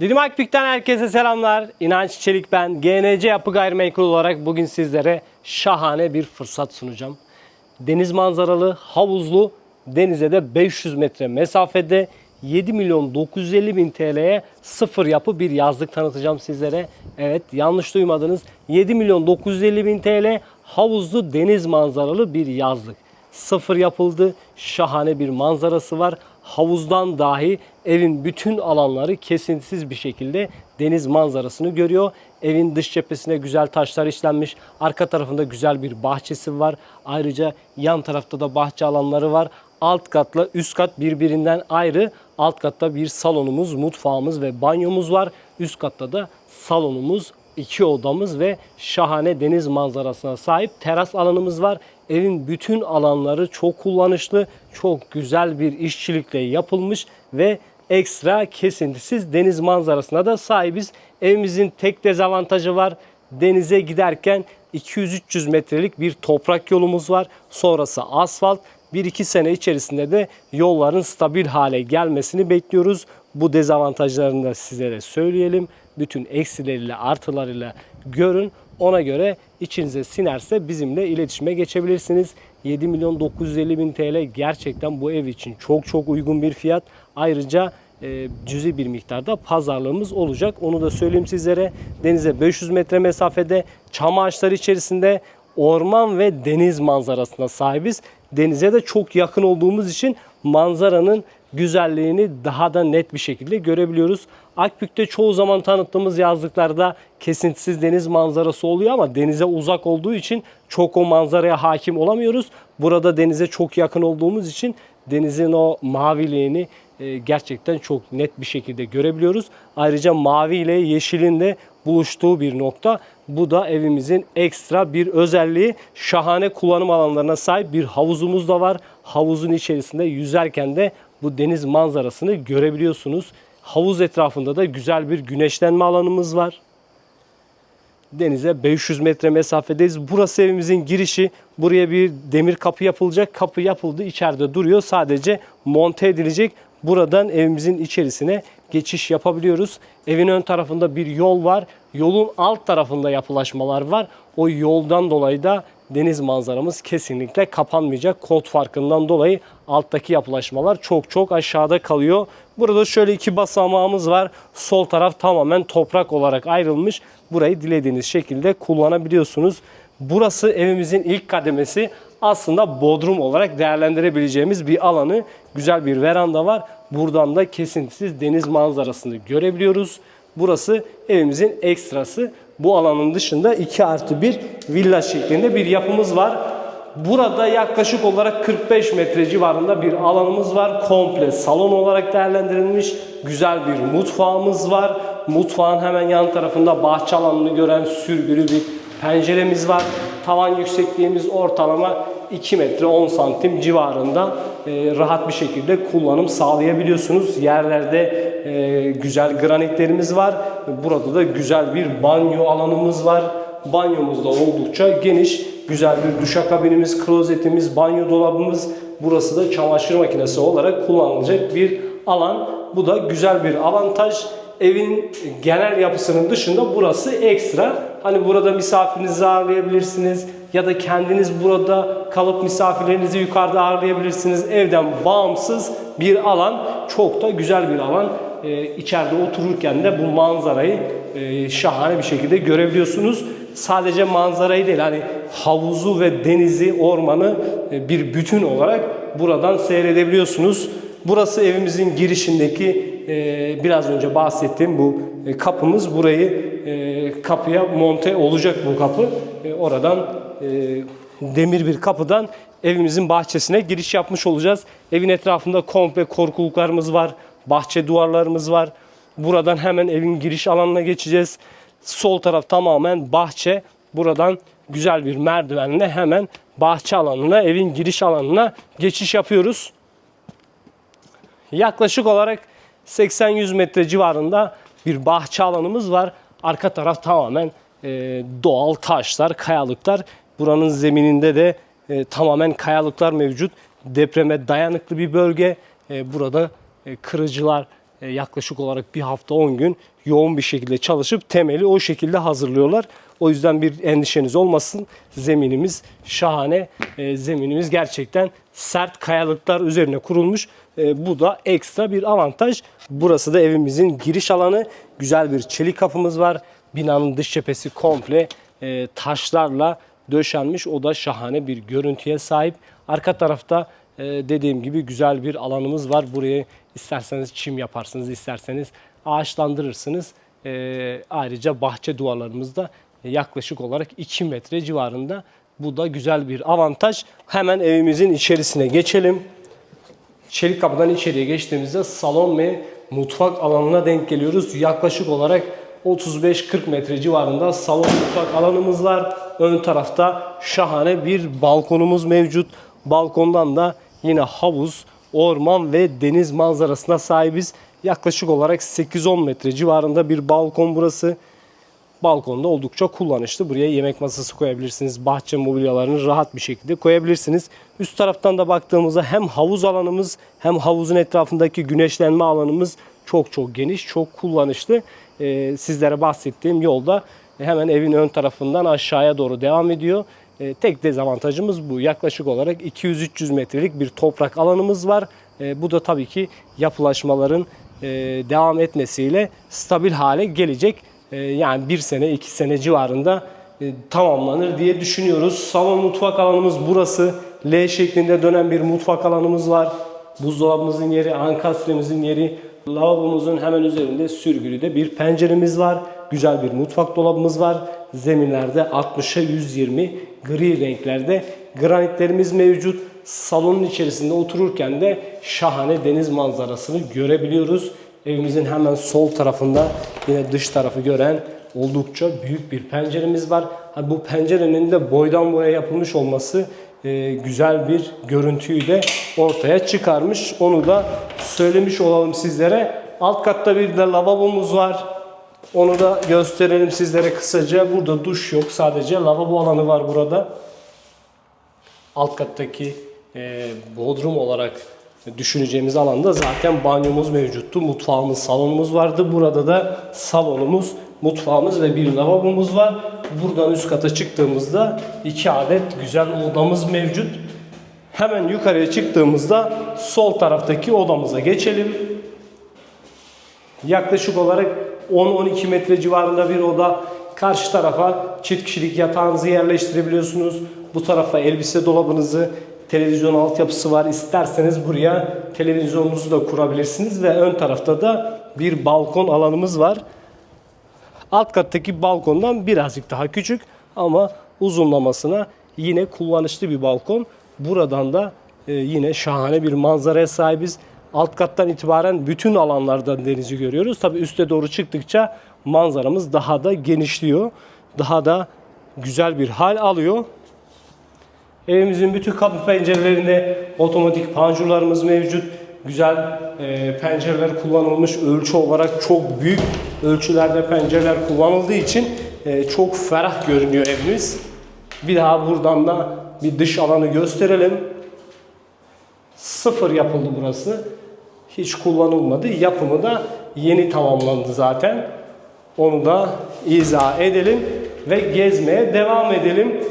Didim Akbük'ten herkese selamlar. İnanç Çelik ben. GNC Yapı Gayrimenkul olarak bugün sizlere şahane bir fırsat sunacağım. Deniz manzaralı, havuzlu, denize de 500 metre mesafede 7 milyon 950 bin TL'ye sıfır yapı bir yazlık tanıtacağım sizlere. Evet yanlış duymadınız. 7 milyon 950 bin TL havuzlu deniz manzaralı bir yazlık sıfır yapıldı. Şahane bir manzarası var. Havuzdan dahi evin bütün alanları kesintisiz bir şekilde deniz manzarasını görüyor. Evin dış cephesine güzel taşlar işlenmiş. Arka tarafında güzel bir bahçesi var. Ayrıca yan tarafta da bahçe alanları var. Alt katla üst kat birbirinden ayrı. Alt katta bir salonumuz, mutfağımız ve banyomuz var. Üst katta da salonumuz, iki odamız ve şahane deniz manzarasına sahip teras alanımız var. Evin bütün alanları çok kullanışlı, çok güzel bir işçilikle yapılmış ve ekstra kesintisiz deniz manzarasına da sahibiz. Evimizin tek dezavantajı var. Denize giderken 200-300 metrelik bir toprak yolumuz var. Sonrası asfalt. 1-2 sene içerisinde de yolların stabil hale gelmesini bekliyoruz. Bu dezavantajlarını da sizlere söyleyelim. Bütün eksileriyle artılarıyla görün. Ona göre içinize sinerse bizimle iletişime geçebilirsiniz. 7 milyon 950 bin TL gerçekten bu ev için çok çok uygun bir fiyat. Ayrıca e, cüzi bir miktarda pazarlığımız olacak. Onu da söyleyeyim sizlere. Denize 500 metre mesafede çam ağaçları içerisinde orman ve deniz manzarasına sahibiz. Denize de çok yakın olduğumuz için manzaranın güzelliğini daha da net bir şekilde görebiliyoruz. Akbük'te çoğu zaman tanıttığımız yazlıklarda kesintisiz deniz manzarası oluyor ama denize uzak olduğu için çok o manzaraya hakim olamıyoruz. Burada denize çok yakın olduğumuz için denizin o maviliğini e, gerçekten çok net bir şekilde görebiliyoruz. Ayrıca mavi ile yeşilin de buluştuğu bir nokta. Bu da evimizin ekstra bir özelliği. Şahane kullanım alanlarına sahip bir havuzumuz da var. Havuzun içerisinde yüzerken de bu deniz manzarasını görebiliyorsunuz. Havuz etrafında da güzel bir güneşlenme alanımız var. Denize 500 metre mesafedeyiz. Burası evimizin girişi. Buraya bir demir kapı yapılacak. Kapı yapıldı. içeride duruyor. Sadece monte edilecek. Buradan evimizin içerisine geçiş yapabiliyoruz. Evin ön tarafında bir yol var. Yolun alt tarafında yapılaşmalar var. O yoldan dolayı da deniz manzaramız kesinlikle kapanmayacak. Kod farkından dolayı alttaki yapılaşmalar çok çok aşağıda kalıyor. Burada şöyle iki basamağımız var. Sol taraf tamamen toprak olarak ayrılmış. Burayı dilediğiniz şekilde kullanabiliyorsunuz. Burası evimizin ilk kademesi. Aslında bodrum olarak değerlendirebileceğimiz bir alanı. Güzel bir veranda var. Buradan da kesintisiz deniz manzarasını görebiliyoruz. Burası evimizin ekstrası. Bu alanın dışında 2 artı 1 villa şeklinde bir yapımız var. Burada yaklaşık olarak 45 metre civarında bir alanımız var. Komple salon olarak değerlendirilmiş. Güzel bir mutfağımız var. Mutfağın hemen yan tarafında bahçe alanını gören sürgülü bir penceremiz var. Tavan yüksekliğimiz ortalama 2 metre 10 santim civarında e, rahat bir şekilde kullanım sağlayabiliyorsunuz. Yerlerde e, güzel granitlerimiz var. Burada da güzel bir banyo alanımız var. Banyomuz da oldukça geniş. Güzel bir duşakabinimiz, klozetimiz, banyo dolabımız. Burası da çamaşır makinesi olarak kullanılacak bir alan. Bu da güzel bir avantaj. Evin genel yapısının dışında burası ekstra. Hani burada misafirinizi ağırlayabilirsiniz ya da kendiniz burada kalıp misafirlerinizi yukarıda ağırlayabilirsiniz. Evden bağımsız bir alan. Çok da güzel bir alan. Ee, içeride otururken de bu manzarayı e, şahane bir şekilde görebiliyorsunuz. Sadece manzarayı değil hani havuzu ve denizi, ormanı e, bir bütün olarak buradan seyredebiliyorsunuz. Burası evimizin girişindeki e, biraz önce bahsettiğim bu e, kapımız. Burayı e, kapıya monte olacak bu kapı. E, oradan e, demir bir kapıdan evimizin bahçesine giriş yapmış olacağız. Evin etrafında komple korkuluklarımız var. Bahçe duvarlarımız var. Buradan hemen evin giriş alanına geçeceğiz. Sol taraf tamamen bahçe. Buradan güzel bir merdivenle hemen bahçe alanına, evin giriş alanına geçiş yapıyoruz. Yaklaşık olarak 80-100 metre civarında bir bahçe alanımız var. Arka taraf tamamen e, doğal taşlar, kayalıklar. Buranın zemininde de e, tamamen kayalıklar mevcut. Depreme dayanıklı bir bölge. E, burada e, kırıcılar e, yaklaşık olarak bir hafta 10 gün yoğun bir şekilde çalışıp temeli o şekilde hazırlıyorlar. O yüzden bir endişeniz olmasın. Zeminimiz şahane. E, zeminimiz gerçekten sert kayalıklar üzerine kurulmuş. E, bu da ekstra bir avantaj. Burası da evimizin giriş alanı. Güzel bir çelik kapımız var. Binanın dış cephesi komple e, taşlarla döşenmiş. O da şahane bir görüntüye sahip. Arka tarafta e, dediğim gibi güzel bir alanımız var. Buraya isterseniz çim yaparsınız, isterseniz ağaçlandırırsınız. E, ayrıca bahçe duvarlarımız da yaklaşık olarak 2 metre civarında. Bu da güzel bir avantaj. Hemen evimizin içerisine geçelim. Çelik kapıdan içeriye geçtiğimizde salon ve mutfak alanına denk geliyoruz. Yaklaşık olarak 35-40 metre civarında salon mutfak alanımız var. Ön tarafta şahane bir balkonumuz mevcut. Balkondan da yine havuz, orman ve deniz manzarasına sahibiz. Yaklaşık olarak 8-10 metre civarında bir balkon burası. Balkonda oldukça kullanışlı. Buraya yemek masası koyabilirsiniz. Bahçe mobilyalarını rahat bir şekilde koyabilirsiniz. Üst taraftan da baktığımızda hem havuz alanımız hem havuzun etrafındaki güneşlenme alanımız çok çok geniş, çok kullanışlı. Ee, sizlere bahsettiğim yolda hemen evin ön tarafından aşağıya doğru devam ediyor. Ee, tek dezavantajımız bu. Yaklaşık olarak 200-300 metrelik bir toprak alanımız var. Ee, bu da tabii ki yapılaşmaların e, devam etmesiyle stabil hale gelecek. Ee, yani bir sene, iki sene civarında e, tamamlanır diye düşünüyoruz. Salon mutfak alanımız burası. L şeklinde dönen bir mutfak alanımız var. Buzdolabımızın yeri, ankastremizin yeri, lavabomuzun hemen üzerinde sürgülü de bir penceremiz var. Güzel bir mutfak dolabımız var. Zeminlerde 60'a 120 gri renklerde granitlerimiz mevcut. Salonun içerisinde otururken de şahane deniz manzarasını görebiliyoruz. Evimizin hemen sol tarafında yine dış tarafı gören oldukça büyük bir penceremiz var. Bu pencerenin de boydan boya yapılmış olması e, güzel bir görüntüyü de ortaya çıkarmış. Onu da söylemiş olalım sizlere. Alt katta bir de lavabomuz var. Onu da gösterelim sizlere kısaca. Burada duş yok sadece lavabo alanı var burada. Alt kattaki e, bodrum olarak düşüneceğimiz alanda zaten banyomuz mevcuttu. Mutfağımız, salonumuz vardı. Burada da salonumuz, mutfağımız ve bir lavabomuz var. Buradan üst kata çıktığımızda iki adet güzel odamız mevcut. Hemen yukarıya çıktığımızda sol taraftaki odamıza geçelim. Yaklaşık olarak 10-12 metre civarında bir oda. Karşı tarafa çift kişilik yatağınızı yerleştirebiliyorsunuz. Bu tarafa elbise dolabınızı, televizyon altyapısı var. İsterseniz buraya televizyonunuzu da kurabilirsiniz ve ön tarafta da bir balkon alanımız var. Alt kattaki balkondan birazcık daha küçük ama uzunlamasına yine kullanışlı bir balkon. Buradan da e, yine şahane bir manzaraya sahibiz. Alt kattan itibaren bütün alanlardan denizi görüyoruz. Tabi üste doğru çıktıkça manzaramız daha da genişliyor. Daha da güzel bir hal alıyor. Evimizin bütün kapı pencerelerinde otomatik panjurlarımız mevcut. Güzel e, pencereler kullanılmış. Ölçü olarak çok büyük ölçülerde pencereler kullanıldığı için e, çok ferah görünüyor evimiz. Bir daha buradan da bir dış alanı gösterelim. Sıfır yapıldı burası. Hiç kullanılmadı. Yapımı da yeni tamamlandı zaten. Onu da izah edelim ve gezmeye devam edelim.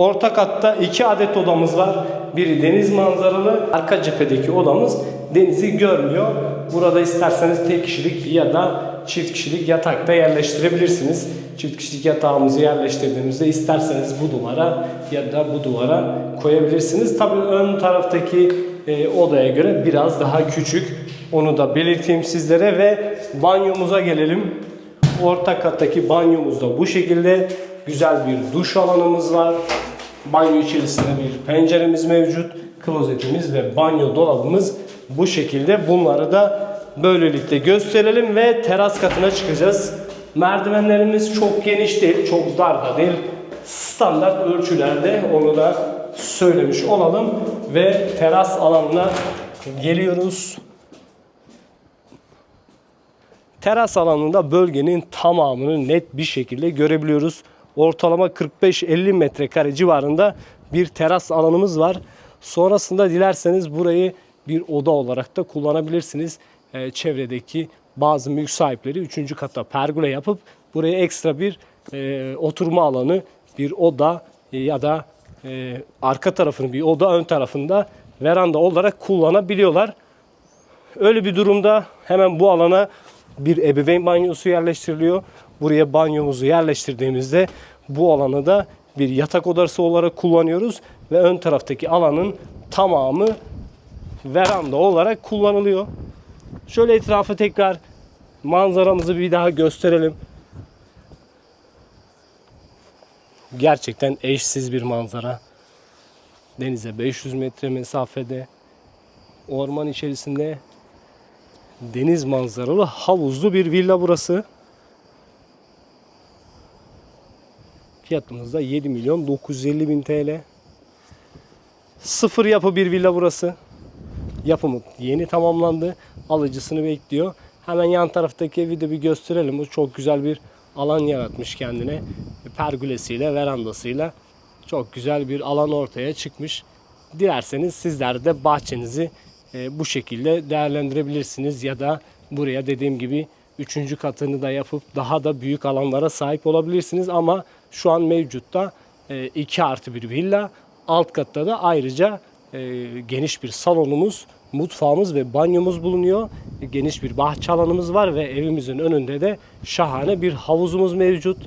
Orta katta iki adet odamız var. Biri deniz manzaralı. Arka cephedeki odamız denizi görmüyor. Burada isterseniz tek kişilik ya da çift kişilik yatakta yerleştirebilirsiniz. Çift kişilik yatağımızı yerleştirdiğimizde isterseniz bu duvara ya da bu duvara koyabilirsiniz. Tabii ön taraftaki e, odaya göre biraz daha küçük. Onu da belirteyim sizlere ve banyomuza gelelim. Orta kattaki banyomuz da bu şekilde. Güzel bir duş alanımız var. Banyo içerisinde bir penceremiz mevcut. Klozetimiz ve banyo dolabımız bu şekilde. Bunları da böylelikle gösterelim ve teras katına çıkacağız. Merdivenlerimiz çok geniş değil, çok dar da değil. Standart ölçülerde onu da söylemiş olalım ve teras alanına geliyoruz. Teras alanında bölgenin tamamını net bir şekilde görebiliyoruz. Ortalama 45-50 metrekare civarında bir teras alanımız var. Sonrasında dilerseniz burayı bir oda olarak da kullanabilirsiniz. e, çevredeki bazı mülk sahipleri 3. kata pergole yapıp buraya ekstra bir e, oturma alanı, bir oda e, ya da e, arka tarafını bir oda ön tarafında veranda olarak kullanabiliyorlar. Öyle bir durumda hemen bu alana bir ebeveyn banyosu yerleştiriliyor. Buraya banyomuzu yerleştirdiğimizde bu alanı da bir yatak odası olarak kullanıyoruz ve ön taraftaki alanın tamamı veranda olarak kullanılıyor. Şöyle etrafı tekrar manzaramızı bir daha gösterelim. Gerçekten eşsiz bir manzara. Denize 500 metre mesafede orman içerisinde deniz manzaralı havuzlu bir villa burası. Fiyatımız da 7 milyon 950 bin TL. Sıfır yapı bir villa burası. Yapımı yeni tamamlandı. Alıcısını bekliyor. Hemen yan taraftaki evi de bir gösterelim. O çok güzel bir alan yaratmış kendine. Pergülesiyle, verandasıyla çok güzel bir alan ortaya çıkmış. Dilerseniz sizler de bahçenizi e, bu şekilde değerlendirebilirsiniz ya da buraya dediğim gibi üçüncü katını da yapıp daha da büyük alanlara sahip olabilirsiniz ama şu an mevcutta 2 artı bir villa alt katta da ayrıca e, geniş bir salonumuz mutfağımız ve banyomuz bulunuyor. E, Geniş bir bahçe alanımız var ve evimizin önünde de şahane bir havuzumuz mevcut.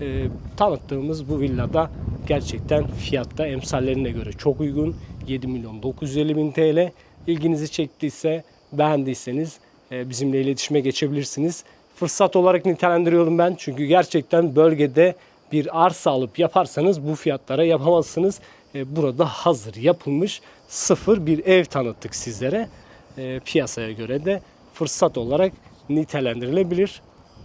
E, tanıttığımız bu villada gerçekten fiyatta emsallerine göre çok uygun. 7 milyon 950 bin TL. İlginizi çektiyse, beğendiyseniz e, bizimle iletişime geçebilirsiniz. Fırsat olarak nitelendiriyorum ben çünkü gerçekten bölgede bir arsa alıp yaparsanız bu fiyatlara yapamazsınız. E, Burada hazır yapılmış sıfır bir ev tanıttık sizlere. E, Piyasaya göre de fırsat olarak nitelendirilebilir.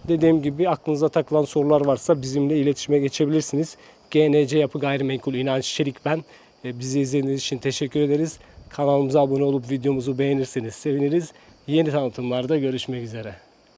Dediğim gibi aklınıza takılan sorular varsa bizimle iletişime geçebilirsiniz. GNC Yapı Gayrimenkul İnanç Çelik ben. E, Bizi izlediğiniz için teşekkür ederiz. Kanalımıza abone olup videomuzu beğenirseniz seviniriz. Yeni tanıtımlarda görüşmek üzere.